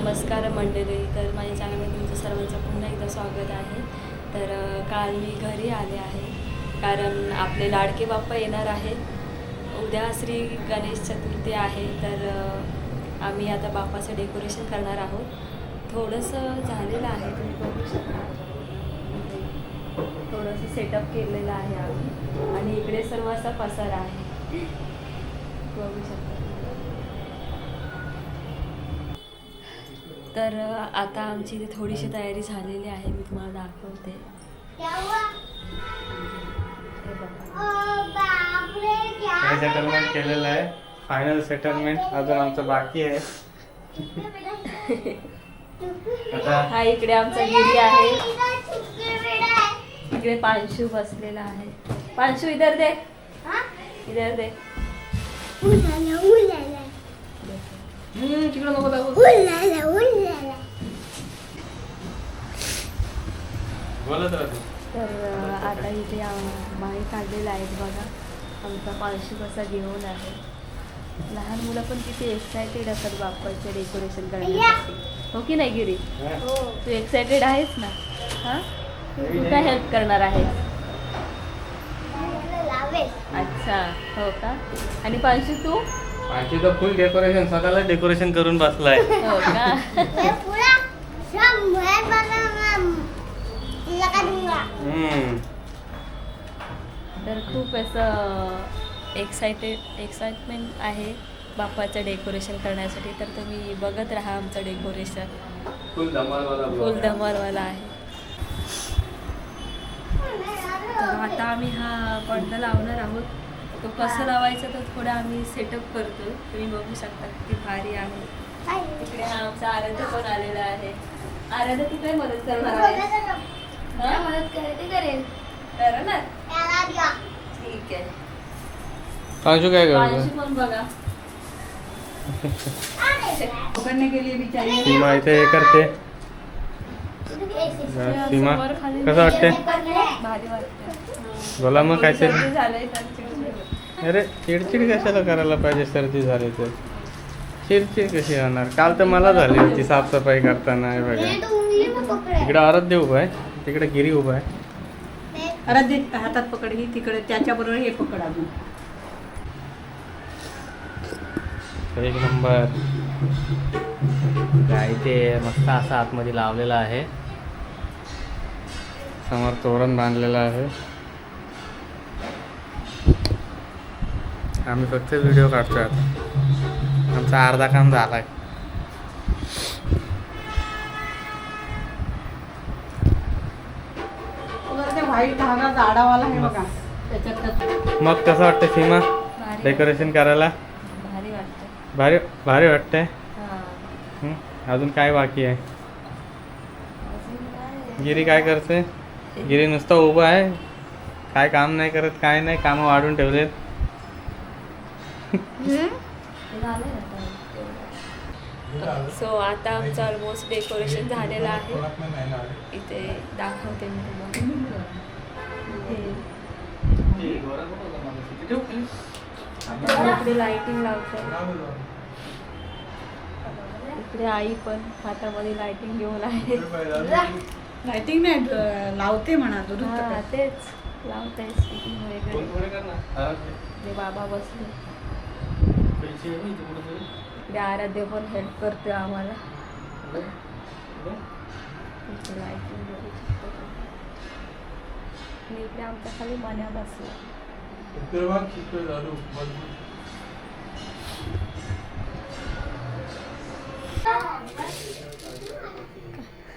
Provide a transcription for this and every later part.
नमस्कार मंडळी. तर माझ्या चॅनलमध्ये तुमचं सर्वांचं पुन्हा एकदा स्वागत आहे. तर काल मी घरी आले आहे. कारण आपले लाडके बाप्पा येणार आहे उद्या श्री गणेश चतुर्थी आहे. तर आम्ही आता बाप्पाचं डेकोरेशन करणार आहोत. थोडंसं झालेलं आहे. तुम्ही बघू शकता. थोडंसं सेटअप केलेलं आहे आम्ही. आणि इकडे सर्व असा पसारा आहे. बघू शकता. तर आता आमची इथे थोडीशी तयारी झालेली आहे. मी तुम्हाला दाखवते. सेटलमेंट केलेलं आहे. फायनल सेटलमेंट अजून आमचं बाकी आहे. हा इकडे आमचा गिरी आहे. इकडे पांशू बसलेला आहे. पांशू इधर दे. इधर दे. तिकडे नको तर आता इथे माही काढलेला आहेत बघा आमचा पांशू कसा घेऊन आहे लहान मुलं पण किती एक्सायटेड असतात बाप्पाचे डेकोरेशन करण्यासाठी हो की नाही गिरी तू एक्सायटेड आहेस ना हां तू काय हेल्प करणार आहेस अच्छा हो का आणि पांशू तू माझी तर फुल डेकोरेशन स्वतःला डेकोरेशन करून बसलाय. हो का? हम्म. तर खूप असं एक्सायटेड एक्साइटमेंट आहे बाप्पाचं डेकोरेशन करण्यासाठी. तर तुम्ही बघत राहा आमचं डेकोरेशन फुल धमालवाला फुल vlog. धमालवाला आहे. तर आता आम्ही हा पडदा लावणार आहोत. तो कसं लावायचा तर थोडा आम्ही सेटअप करतो. तुम्ही बघू शकता किती भारी आहे. इकडे हा आमचा आराध्य पण आलेला आहे. आराध्य तू काय मदत करणार आहे हा? करणार? ठीक आहे. पांशू काय करतो पण बघा. पकडने के लिए भी सीमा इथे हे करते. सीमा. कसं वाटते भारी वाटतं बोला मग काय ते सर्दी झालंय. अरे चिडचिड कशाला करायला पाहिजे सर्दी झाली तर? चिडचिड कशी होणार? काल तर मला झाली होती साफसफाई करताना हे बघा. इकडे आराध्य उभा आहे तिकडे गिरी उभा आहे. आराध्य हातात पकड ही तिकडे त्याच्याबरोबर हे पकड अजून. एक नंबर. काय ते मस्त असा आतमध्ये लावलेला आहे. समोर तोरण बांधलेलं आहे. आम्ही फक्त व्हिडिओ काढतोय आता. आमचा अर्धा काम झालाय. मग कसं वाटतं सीमा? डेकोरेशन करायला? भारी भारी भारी वाटतंय? अजून काय बाकी आहे? गिरी काय करते? गिरी नुसतं उभं आहे. काय काम नाही करत काय नाही कामं वाढून ठेवलेत. सो आता आमचं ऑलमोस्ट डेकोरेशन झालेलं आहे. इथे दाखवते मी तुम्हाला. इकडे लाइटिंग लावतात इकडे आई पण हातामध्ये लाइटिंग घेऊन आहे. लाइटिंग नाही लावते म्हणा हा. तेच. लावते बाबा बसले. इकडे आराध्य पण हेल्प करते आम्हाला. आणि इकडे आमच्या खाली मन्या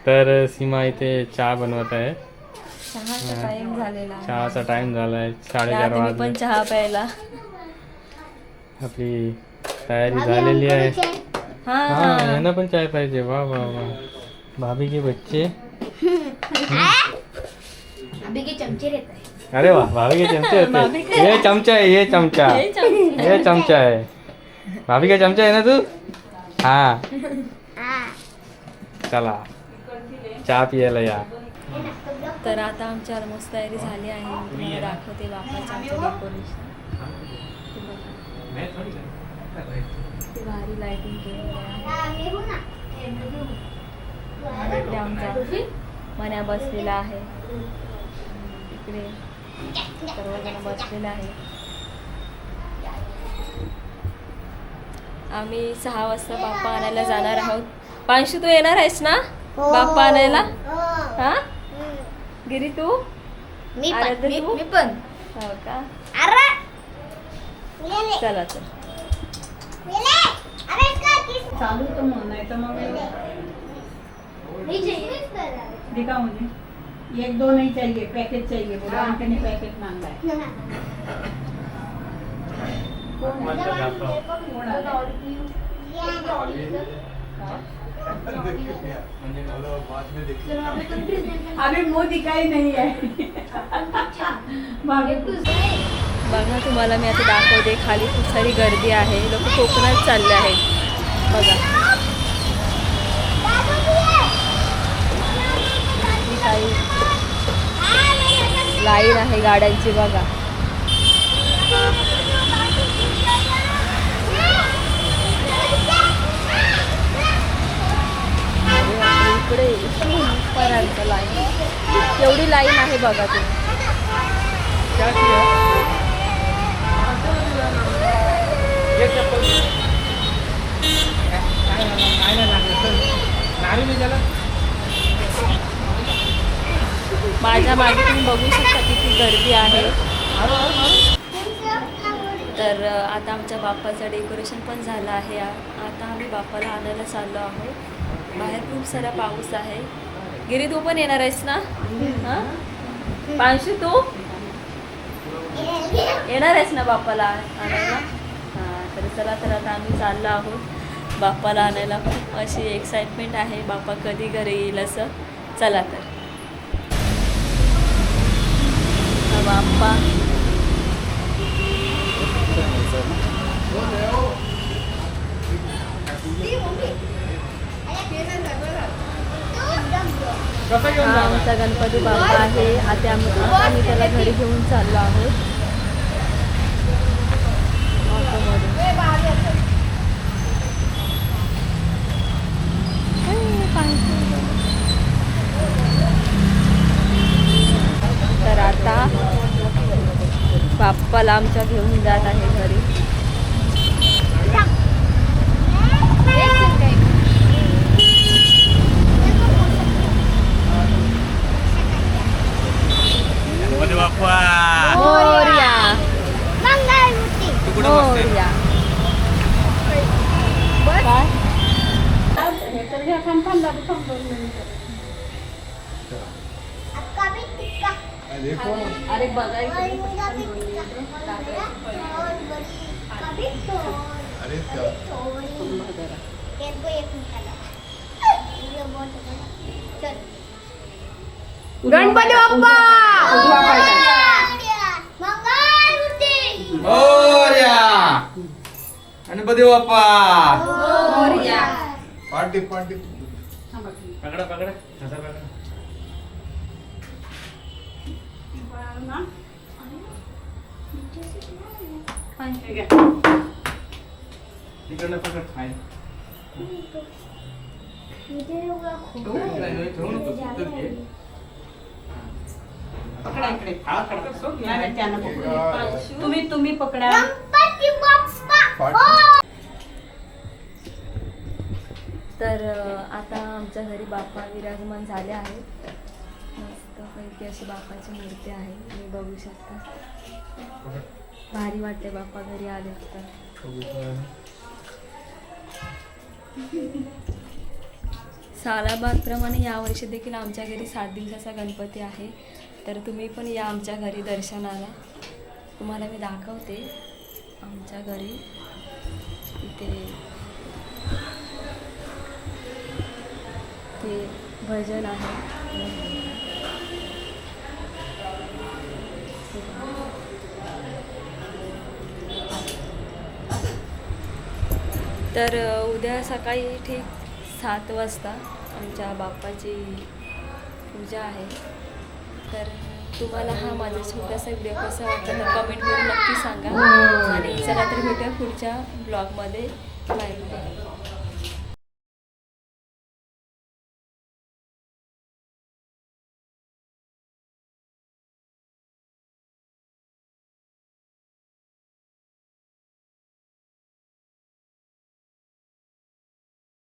तर सीमा इथे चहा बनवत आहे. चहाचा टाइम झालेला. आहे चहाचा टाइम झालाय साडेचार तुम्ही पण वाजले. चहा प्यायला. आपली तयारी झालेली आहे हा हा हा। यांना पण चाय पाहिजे वा वा वा भाभी के बच्चे। अरे वा भाभी के चमचे होते ये चमचा है ये चमचा। ये चमचा। है। भाभी का चमचा है ना तू? हा। चला। चहा पियाला या तर आता आमची ऑलमोस्ट तयारी झाली आहे. मी तुम्हाला दाखवते बापाचं आमचं डेकोरेशन भारी लाइटिंग इकडे आमचा मन्या बसलेला आहे. इकडे सर्वजण बसलेले आहे आम्ही सहा वाजता बाप्पा आणायला जाणार आहोत. पांशू तू येणार आहेस ना? बाप्पा आणायला? हा. गिरी तू? मी पण. हो का? अरे! चला तर चालू तर मग नाही तर मग दिखा मुझे एक दो नहीं चाहिए पैकेट चाहिए बोला आंटी ने पैकेट मांगा है. अभी मुँह दिखाई नहीं है बघा तुम्हाला मी आता दाखवते खाली खूप सारी गर्दी आहे. लोक कोकणात चालले आहेत. बघा. ही काही लाईन आहे गाड्यांची बघा. इकडे पर्यंत लाईन एवढी लाईन आहे बघा तुम्ही क्या किया ये चप्पल काय झालं? काय नाही लागलं चल नारी मी त्याला माझ्या मागे तुम्ही बघू शकता किती गर्दी आहे. तर आता आमच्या बाप्पाचं डेकोरेशन पण झालं आहे. आता आम्ही बाप्पाला आणायला चाललो आहोत. बाहेर खूप सारा पाऊस आहे. गिरी तू पण येणार आहेस ना? हां? पांशू तू? येणार आहेस ना बाप्पाला आणायला? चला तर आता आम्ही चाललो आहोत बाप्पाला आणायला. खूप अशी एक्साइटमेंट आहे. बाप्पा कधी घरी येईल असं. चला तर. बाप्पा. आमचा गणपती बाप्पा आहे. आता आम्ही आता आम्ही त्याला घरी घेऊन चाललो आहोत. ऑटोमध्ये. तर आता बाप्पाला आमच्या घेऊन जात आहे घरी. बाप्पा मोरया तू कुठं बसते मोरया काय हे तर मिनिटं. अरे बघायचं गणपती बाप्पा! गणपती बाप्पा! Party party. थांबा तुम्ही. पकडा पकडा हातात पकडा. तिकडनं पकड हाय. पकडा इकडे. हा, पकडा. सोड ना. नाही, त्यांना पकडू. तुम्ही तुम्ही पकडा आता आमच्या घरी बाप्पा विराजमान झाले आहेत. मस्तपैकी अशी बाप्पाची मूर्ती आहे. मी बघू शकता. भारी वाटते बाप्पा घरी आले तर. सालाबादप्रमाणे यावर्षी देखील आमच्या घरी सात दिवसाचा गणपती आहे. तर तुम्ही पण या आमच्या घरी दर्शनाला. तुम्हाला मी दाखवते. आमच्या घरी इथे ते भजन आहे. तर उद्या सकाळी ठीक सात वाजता आमच्या बाप्पाची पूजा आहे. तर तुम्हाला हा माझा छोटासा व्हिडिओ कसा वाटला तर कमेंट करून नक्की सांगा. आणि चला तर भेटूया पुढच्या ब्लॉगमध्ये. Bye bye.